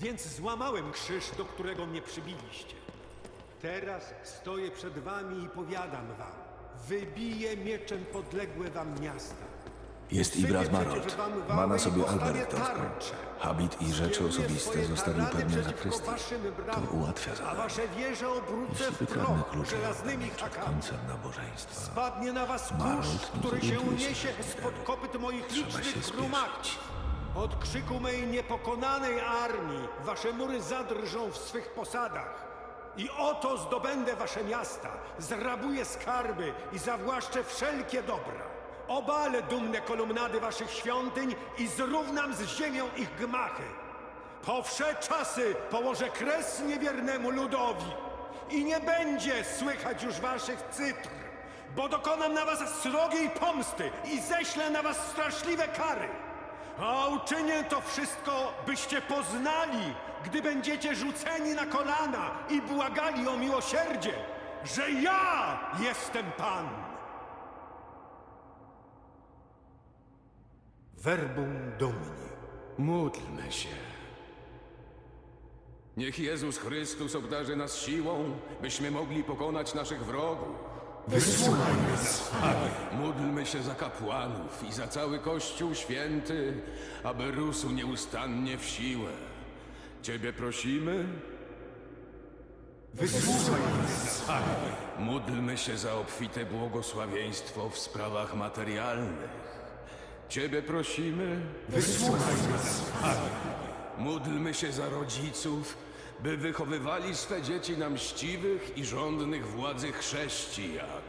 Więc złamałem krzyż, do którego mnie przybiliście. Teraz stoję przed wami i powiadam wam. Wybiję mieczem podległe wam miasta. Jest i brat Marot. Ma na sobie albertowską. Habit i rzeczy osobiste zostawił pewnie za. To ułatwia A zadanie. wasze wieże obrócę Jeśli w wykradnę proch klucze żelaznymi przed hakami. końcem nabożeństwa, Spadnie na was Marot kurz, który się uniesie spod kopyt moich Trzeba się licznych spieszyć. Od krzyku mej niepokonanej armii wasze mury zadrżą w swych posadach. I oto zdobędę wasze miasta, zrabuję skarby i zawłaszczę wszelkie dobra. Obalę dumne kolumnady waszych świątyń i zrównam z ziemią ich gmachy. Po wsze czasy położę kres niewiernemu ludowi i nie będzie słychać już waszych cytr, bo dokonam na was srogiej pomsty i ześlę na was straszliwe kary. A uczynię to wszystko, byście poznali, gdy będziecie rzuceni na kolana i błagali o miłosierdzie, że ja jestem Pan. Verbum Domini. Módlmy się. Niech Jezus Chrystus obdarzy nas siłą, byśmy mogli pokonać naszych wrogów. Módlmy się za kapłanów i za cały Kościół święty, aby rósł nieustannie w siłę. Ciebie prosimy. Módlmy się za obfite błogosławieństwo w sprawach materialnych. Ciebie prosimy. Módlmy się za rodziców, by wychowywali swe dzieci na mściwych i żądnych władzy chrześcijan.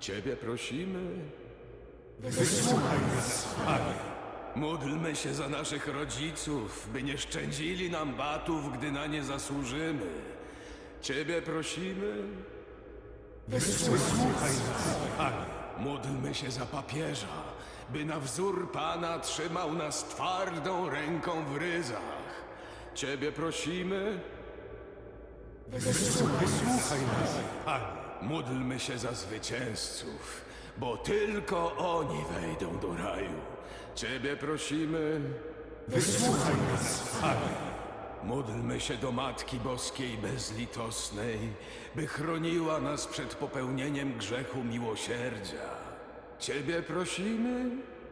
Ciebie prosimy. Módlmy się za naszych rodziców, by nie szczędzili nam batów, gdy na nie zasłużymy. Ciebie prosimy. Módlmy się za papieża, by na wzór Pana trzymał nas twardą ręką w ryzach. Ciebie prosimy. Wysłuchaj nas, Panie. Módlmy się za zwycięzców, bo tylko oni wejdą do raju. Ciebie prosimy. Wysłuchaj nas, Panie. Módlmy się do Matki Boskiej Bezlitosnej, by chroniła nas przed popełnieniem grzechu miłosierdzia. Ciebie prosimy.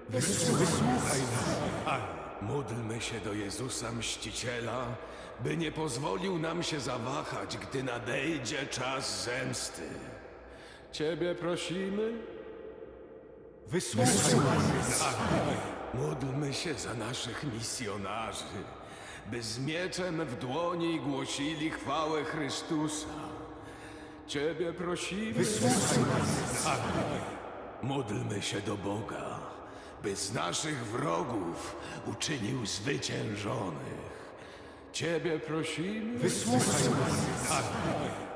Wysłuchaj nas. Módlmy się do Jezusa Mściciela, by nie pozwolił nam się zawahać, gdy nadejdzie czas zemsty. Ciebie prosimy. Wysłuchaj nas. Módlmy się za naszych misjonarzy, by z mieczem w dłoni głosili chwałę Chrystusa. Ciebie prosimy. Wysłuchaj nas. Módlmy się do Boga, by z naszych wrogów uczynił zwyciężonych. Ciebie prosimy. Wysłuchaj nas, Panie.